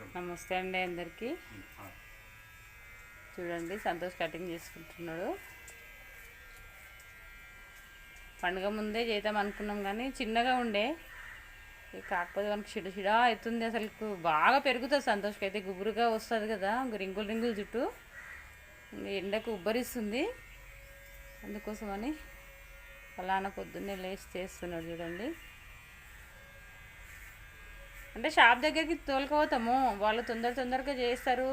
నమస్తే అండి అందరికీ. చూడండి సంతోష్ కటింగ్ చేసుకుంటున్నాడు. పండుగ ముందే చేద్దాం అనుకున్నాం కానీ చిన్నగా ఉండే. ఇక కాకపోతే మనకి చిడ చిడా అవుతుంది అసలు. బాగా పెరుగుతుంది సంతోష్కి. అయితే గుబురుగా వస్తుంది కదా రింగులు రింగులు చుట్టూ. ఎండకు ఉబ్బరిస్తుంది. అందుకోసమని ఫలానా పొద్దున్నే లేచి చేస్తున్నాడు చూడండి. అంటే షాప్ దగ్గరికి తోలుకపోతాము. వాళ్ళు తొందర తొందరగా చేస్తారు.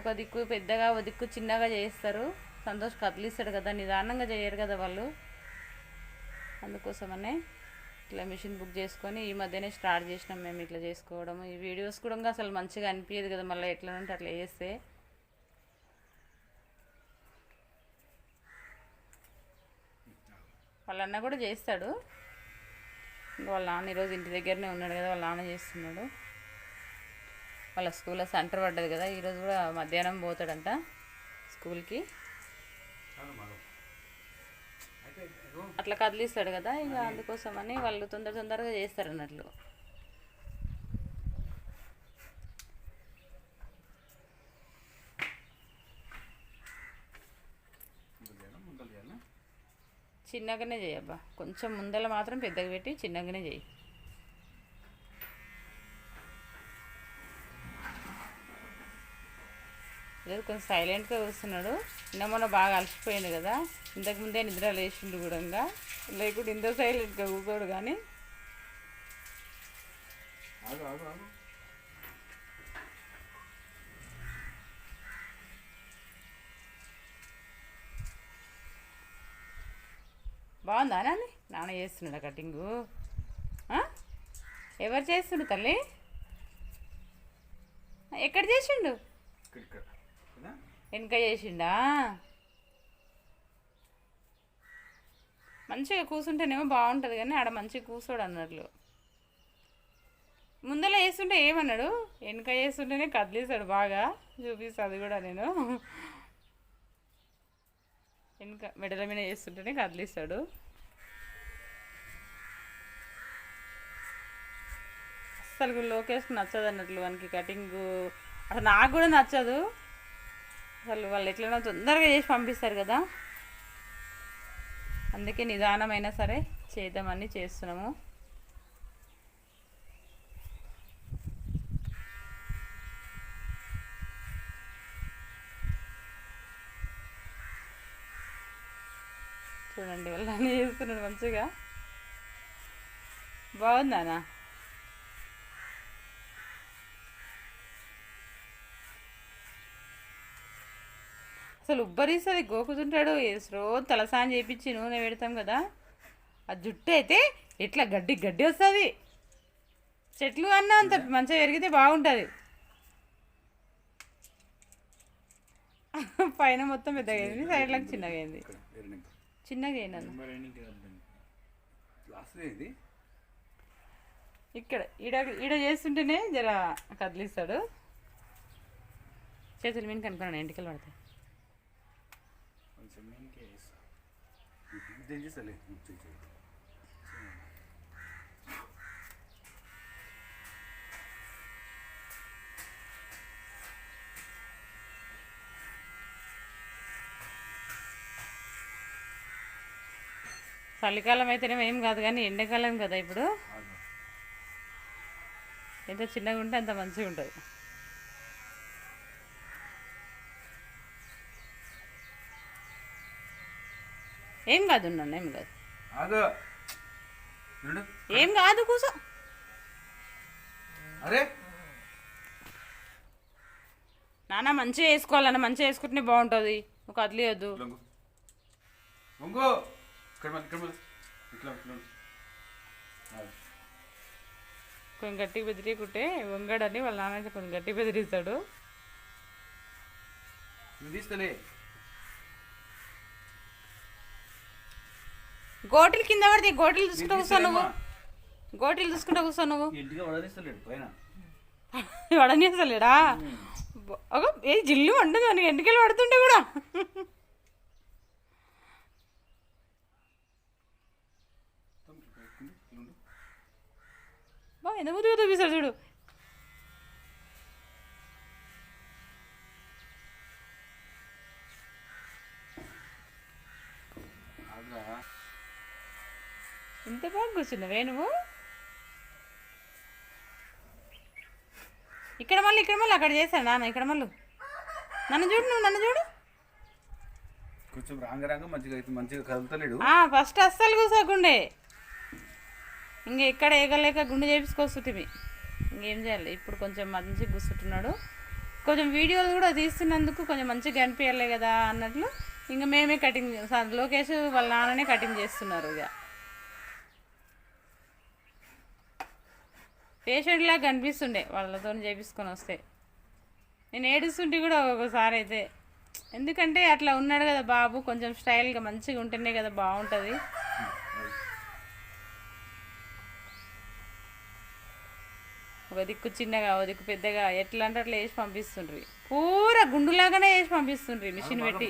ఒక దిక్కు పెద్దగా ఒక దిక్కు చిన్నగా చేస్తారు. సంతోష్ కదిలిస్తాడు కదా నిదానంగా చేయరు కదా వాళ్ళు. అందుకోసమనే ఇట్లా మిషన్ బుక్ చేసుకొని ఈ మధ్యనే స్టార్ట్ చేసినాం మేము ఇట్లా చేసుకోవడం ఈ వీడియోస్ కూడా అసలు మంచిగా అనిపించదు కదా మళ్ళీ ఎట్లా ఉంటే అట్లా చేస్తే. వాళ్ళన్న కూడా చేస్తాడు. వాళ్ళ నాన్న ఈరోజు ఇంటి దగ్గరనే ఉన్నాడు కదా వాళ్ళ నాన్న చేస్తున్నాడు. వాళ్ళ స్కూల్లో సెంటర్ పడ్డది కదా ఈరోజు కూడా మధ్యాహ్నం పోతాడంట స్కూల్కి. అట్లా కదిలిస్తాడు కదా ఇక అందుకోసమని వాళ్ళు తొందర తొందరగా చేస్తారు అన్నట్లు. చిన్నగానే చేయబ్బా కొంచెం ముందల మాత్రం పెద్దగా పెట్టి చిన్నగానే చేయి. లేదు కొంచెం సైలెంట్గా కూర్చున్నాడు. నిన్న మొన్న బాగా అలసిపోయాడు కదా. ఇంతకు ముందే నిద్ర లేచిండు కూడా ఇంకా. లేకుంటే ఇంత సైలెంట్గా కూర్చోడు కానీ ఆగు ఆగు ఆగు బాగుందా నాని నాన్న చేస్తున్నాడా కటింగు. ఆ? ఎవరు చేస్తుండు తల్లి? ఎక్కడ చేసిండు? వెనక చేసిండా? మంచిగా కూర్చుంటేనేమో బాగుంటుంది కానీ ఆడ మంచిగా కూర్చోడు అన్నట్లు. ముందర వేస్తుంటే ఏమన్నాడు? వెనక వేస్తుంటేనే కదిలేశాడు బాగా. చూపిస్తా అది కూడా నేను. వెనక మెడల మీద చేస్తుంటేనే కదిలిస్తాడు. అసలు లోకేష్ నచ్చదు అన్నట్లు వానికి కటింగ్. అసలు నాకు కూడా నచ్చదు. అసలు వాళ్ళు ఎట్లైనా తొందరగా చేసి పంపిస్తారు కదా. అందుకే నిదానమైనా సరే చేద్దామని చేస్తున్నాము. చూడండి వాళ్ళు అన్నీ చేస్తున్నాడు మంచిగా. బాగుందానా అసలు ఉబ్బరిస్తుంది గోకుతుంటాడు రోజు తలసానం చేపించి నూనె పెడతాం కదా. ఆ జుట్టు అయితే ఇట్లా గడ్డి గడ్డి వస్తుంది. చెట్లు అన్నా అంత మంచిగా పెరిగితే బాగుంటుంది. పైన మొత్తం పెద్దగా అయింది సైడ్లకు చిన్నగా అయింది. చిన్నగా ఇది? ఇక్కడ ఈడ ఈడ చేస్తుంటేనే జర కదిలిస్తాడు. చేతులు మీద కనుక్కున్నాను ఎంటికలు పడతాయి కొంచెం ఎన్నికి వేస్తా ఇది ఏం చేస్తాలే చెయ్యి చెయ్యి చలికాలం అయితేనేమో ఏం కాదు కానీ ఎండాకాలం కదా ఇప్పుడు. ఎంత చిన్నగా ఉంటే అంత మంచిగా ఉంటుంది. ఏం కాదు ఉన్నాను ఏం కాదు. ఏం కాదు కూసో. అరే. నాన్న మంచిగా వేసుకోవాలన్న మంచిగా వేసుకుంటేనే బాగుంటుంది. నువ్వు కదిలియొద్దు. కొంచెం గట్టిగా బెదిరియకుంటే వంగడని వాళ్ళ నాన్న అయితే కొంచెం గట్టిగా బెదిరిస్తాడు. గోటిలు కింద పడితే గోటిలు చూసుకుంటూ కూర్చో నువ్వు. గోటిలు చూసుకుంటూ కూర్చో నువ్వు. వడనేసలేడా ఒక ఏ జిల్లు మనకి ఎంటికలు పడుతుంటే కూడా. బా ఎంత ముందుగా చూపిస్తాడు చూడు. ఇంత బాగా కూర్చున్నావే నువ్వు? ఇక్కడ మళ్ళీ ఇక్కడ మళ్ళీ అక్కడ చేశాను నాన్న ఇక్కడ మళ్ళీ. నన్ను చూడు నువ్వు నన్ను చూడు. కొంచెం రాంగ రాంగ మంచిగా మంచిగా కదులుతలేడు. ఫస్ట్ అస్సలు కూసాకుండే ఇంకా ఎక్కడ ఏగలేక గుండె చేపించుకొస్తుంటివి ఇంకేం చేయాలి? ఇప్పుడు కొంచెం మంచిగా కూర్చుంటున్నాడు. కొంచెం వీడియోలు కూడా తీస్తున్నందుకు కొంచెం మంచిగా కనిపించలే కదా అన్నట్లు ఇంకా మేమే కటింగ్ లోకేష్ వాళ్ళ నాన్ననే కటింగ్ చేస్తున్నారు ఇక పేషెంట్లాగా కనిపిస్తుండే వాళ్ళతో చేపించుకొని వస్తే. నేను ఏడుస్తుంటే కూడా ఒక్కొక్కసారి అయితే. ఎందుకంటే అట్లా ఉన్నాడు కదా బాబు కొంచెం స్టైల్గా మంచిగా ఉంటేనే కదా బాగుంటుంది. ఒక దిక్కు చిన్నగా ఒక దిక్కు పెద్దగా ఎట్లా అంటే అట్లా వేసి పంపిస్తుండ్రి. పూర గుండులాగానే వేసి పంపిస్తుండ్రి మిషన్ పెట్టి.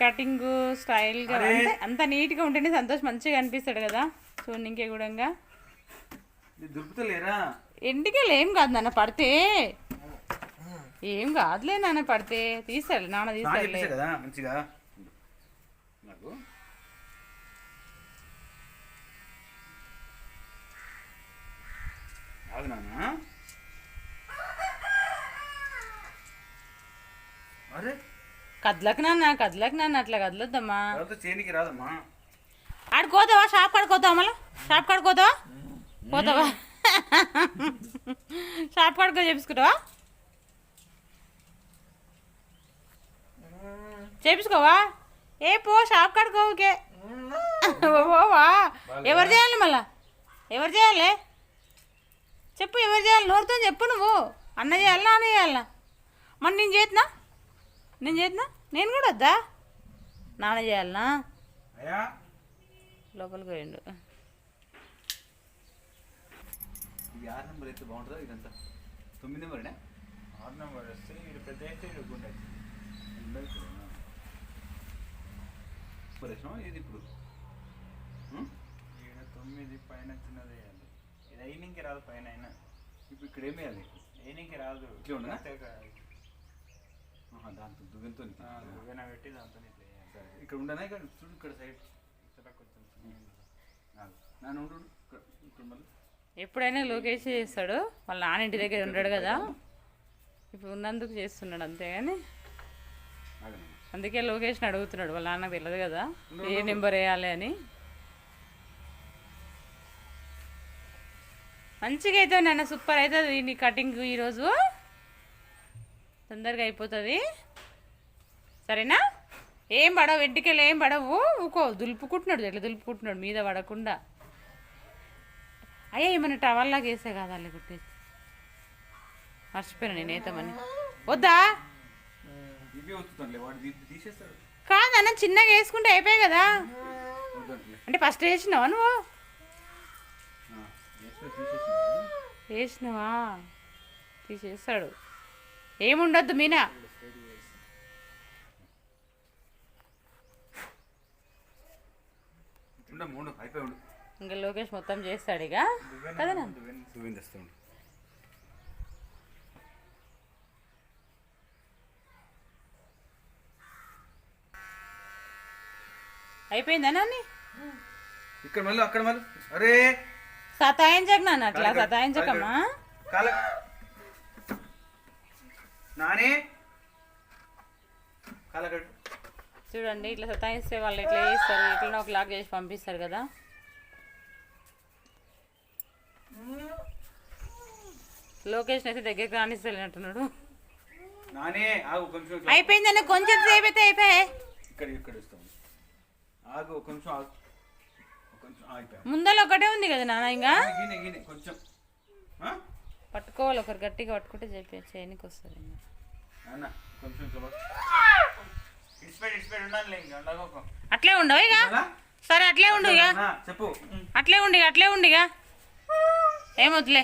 కటింగ్ స్టైల్గా అంటే అంత నీట్గా ఉంటేనే సంతోష్ మంచిగా అనిపిస్తాడు కదా చూడనికే కూడా ఇంటికి ఏం కాదు నాన్న పడితే. ఏం కాదులే నాన్న పడితే. తీసాడు నాన్న చేపిస్తా కదా మంచిగా నాకు ఆగు నాన్న. అరే. కదలకు నాన్న కదలకు నాన్న అట్లా కదలొద్దమ్మా. చేనికి రాదమ్మా. ఆడుకోతావా షాప్ కాడుకోతావా మళ్ళా? షాప్ కాడుకోతావా పోతావా? షాప్ కాడుకో చేపించుకుంటావా? చేపించుకోవా? ఏ పో షాప్ కాడుకో ఓకే పోవా. ఎవరు చేయాలి మళ్ళా? ఎవరు చేయాలి? చెప్పు ఎవరు చేయాలి? నోరుతో చెప్పు నువ్వు. అన్న చేయాలా నాన్న చేయాలా? మరి నేను చేతున్నా నేను చేతున్నా నేను కూడా వద్దా? నాన్న చేయాలనా? లోపలికి పోయిండు. ఇది ఆరు నెంబర్ అయితే బాగుంటుందా ఇదంతా? తొమ్మిది నెంబరేనా? ఆరు నెంబర్ వస్తే ఇది పెద్ద అయితే ఇది? ఇది ఇప్పుడు? తొమ్మిది పైన చిన్నది అయినంకి రాదు పైన అయినా. ఇప్పుడు ఇక్కడ ఏం వేయాలి అయినంకి రాదు. ఇట్లే ఆహా, దాంతో దువ్వెనతో దువ్వెన పెట్టి దాంతో ఇట్లా సరే ఇక్కడ ఉండనా ఇక్కడ? చూడు ఇక్కడ సైడ్. ఇక్కడ కొంచెం. నాన్న ఉండు. ఇక్కడ మళ్ళీ. ఎప్పుడైనా లోకేష్ చేస్తాడు. వాళ్ళ నాన్న ఇంటి దగ్గర ఉంటాడు కదా. ఇప్పుడు ఉన్నందుకు చేస్తున్నాడు అంతేగాని. అందుకే లోకేష్ని అడుగుతున్నాడు. వాళ్ళ నాన్నకు తెలియదు కదా. ఏ నెంబర్ వేయాలి అని. మంచిగా అవుతుంది నాన్న సూపర్ అవుతుంది నీ కటింగ్ ఈరోజు తొందరగా అయిపోతుంది. సరేనా? ఏం పడవు వెంటికలు ఏం పడవు. ఊకో దులుపుకుంటున్నాడు ఎట్లా దులుపుకుంటున్నాడు మీద పడకుండా. అయ్యా ఏమైనా టవల్లాగా వేసే కాదా అలా కుట్టేసి. మర్చిపోయాను నేను ఏతామని వద్దా? కాదన్న చిన్నగా వేసుకుంటే అయిపోయాయి కదా. అంటే ఫస్ట్ వేసినావా నువ్వు? వేసినావా? తీసేస్తాడు. ఏముండొద్దు మీనా? ఇంకా లోకేష్ మొత్తం చేస్తాడు ఇక కదా నాన్న? దువ్వెన తెస్తా ఉండు అయిపోయిందా నాన్ని? ఇక్కడ మళ్ళీ అక్కడ మళ్ళీ. అరే! సతాయించక నాన్న అట్లా సతాయించకమ్మా. నాని. చూడండి ఇట్లా సతాయిస్తే వాళ్ళు ఎట్లా చేస్తారు ఎట్లా ఒక లాగ్ చేసి పంపిస్తారు కదా. లోకేష్ అయితే దగ్గరికి రానిస్తలేనట్టున్నాడు నానే ఆగు కొంచెం ఇట్లా. అయిపోయిందన్న కొంచెం సేపు అయితే అయిపోయాయి ఇక్కడ ఇక్కడ ఆగు ఒక నిమిషం ముందర ఒకటే ఉంది కదా నాన్న ఇంకా? కొంచెం? పట్టుకోవాలి ఒకరు గట్టిగా పట్టుకుంటే చెప్పి చేయనికి వస్తుంది అట్లే ఉండవు ఇక? సరే అట్లే ఉండు ఇక. చెప్పు. అట్లే ఉండి ఇక అట్లే ఉండి ఇక. ఏమొద్దులే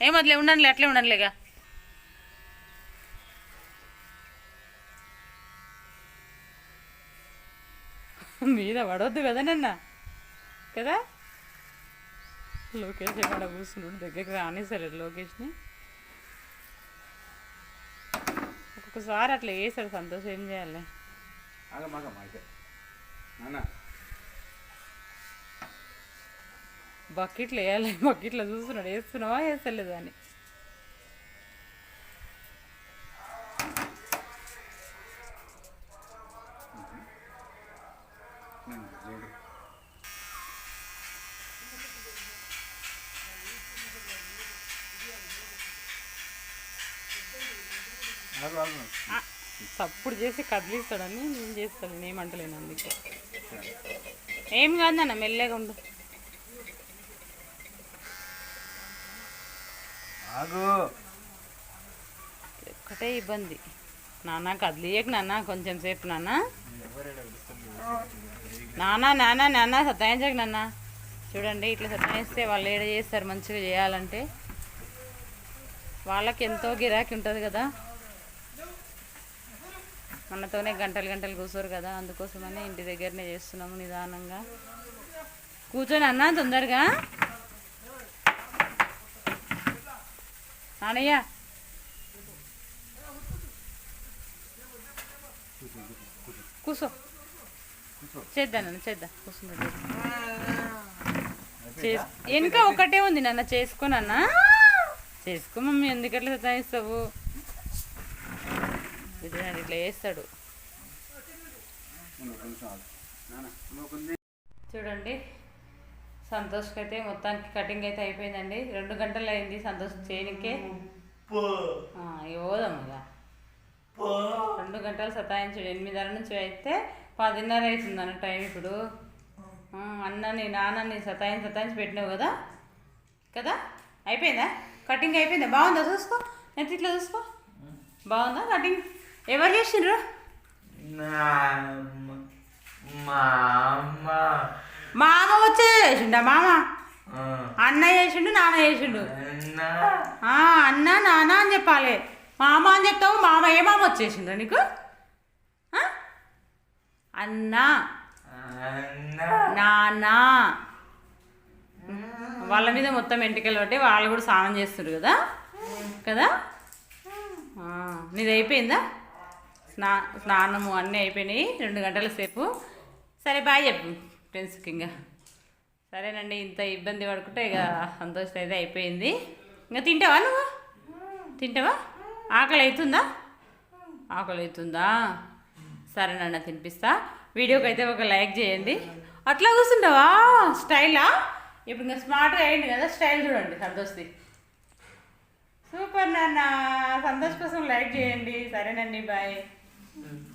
ఏమొద్దులే ఉండండిలే అట్లే ఉండండిలే ఇక. మీద పడవద్దు కదా నన్న. కదా లోకేష్ ఎక్కడ కూర్చున్నాడు దగ్గరికి రానిసలేదు లోకేష్ని. ఒక్కొక్కసారి అట్లా వేసాడు సంతోషం ఏం చేయాలి? బకెట్లు వేయాలి బకెట్లో చూస్తున్నాడు వేస్తున్నావా వేస్తలేదు అని ఉమ్, చూడు ఆగు, ఆగు. ఆ, తప్పుడు చేసి కదిలిస్తాడని నేను చేస్తాను నేను ఏమంటలేను అందుకే. ఏం కాదన్న మెల్లగా ఉండు. ఒక్కటే ఇబ్బంది. నాన్న కదిలియకు నాన్న కొంచెం సేపు నాన్న. నాన్న నాన్న నాన్న సతాయించకు నాన్న. చూడండి ఇట్లా సతాయిస్తే వాళ్ళు ఏడ చేస్తారు మంచిగా చేయాలంటే. వాళ్ళకి ఎంతో గిరాకీ ఉంటుంది కదా. మనతోనే గంటలు గంటలు కూర్చోరు కదా అందుకోసమనే ఇంటి దగ్గరనే చేస్తున్నాము నిదానంగా. కూర్చొని అన్న తొందరగా? నానయ్య. కూర్చో చేద్దాం నాన్న చేద్దాం? కూర్చుంటా వెనుక ఒకటే ఉంది నాన్న చేసుకోనన్నా చేసుకో మమ్మీ ఎందుకట్లా సతాయిస్తావు? చూడండి ఇట్లా వేస్తాడు చూడండి సంతోష్కి అయితే మొత్తానికి కటింగ్ అయితే అయిపోయిందండి. రెండు గంటలు అయింది సంతోష్ చేయనికే. ఆ, ఇక పోదాం ఇక. రెండు గంటలు సతాయించుడు. ఎనిమిదిన్నర నుంచి అయితే పదిన్నర అవుతుంది అన్న టైం ఇప్పుడు. అన్నని నాన్నని సతాయించి సతాయించి పెట్టినావు కదా? కదా? అయిపోయిందా? కటింగ్ అయిపోయిందా? బాగుందా? చూసుకో. నెత్తి ఇట్లా చూసుకో. బాగుందా కటింగ్ ఎవరు చేసిండ్రు? మామ వచ్చే చేసిండా? మామ? అన్న చేసిండు నాన్న చేసిండు? అన్న. నాన్న అని చెప్పాలి. మామ అని చెప్తావు మామ ఏ మామ వచ్చేసిండ్రా నీకు? అన్న. నాన్న. వాళ్ళ మీద మొత్తం ఎంటికలు పట్టి వాళ్ళు కూడా స్నానం చేస్తారు కదా? కదా? నీది అయిపోయిందా స్నా స్నానము అన్నీ అయిపోయినాయి. రెండు గంటల సేపు. సరే బాయ్ చెప్పు ఫ్రెండ్స్కి ఇంకా సరేనండి ఇంత ఇబ్బంది పడుకుంటే ఇక సంతోషం అయితే అయిపోయింది. ఇంకా తింటావా నువ్వు? తింటావా? ఆకలి అవుతుందా ఆకలి అవుతుందా సరేనన్న తినిపిస్తా. వీడియోకి అయితే ఒక లైక్ చేయండి. అట్లా కూర్చుంటావా? స్టైలా? ఇప్పుడు ఇంకా స్మార్ట్గా అయ్యింది కదా స్టైల్ చూడండి సంతోష్ది. సూపర్ నాన్న సంతోష్ కోసం లైక్ చేయండి. సరేనండి బాయ్. Mm.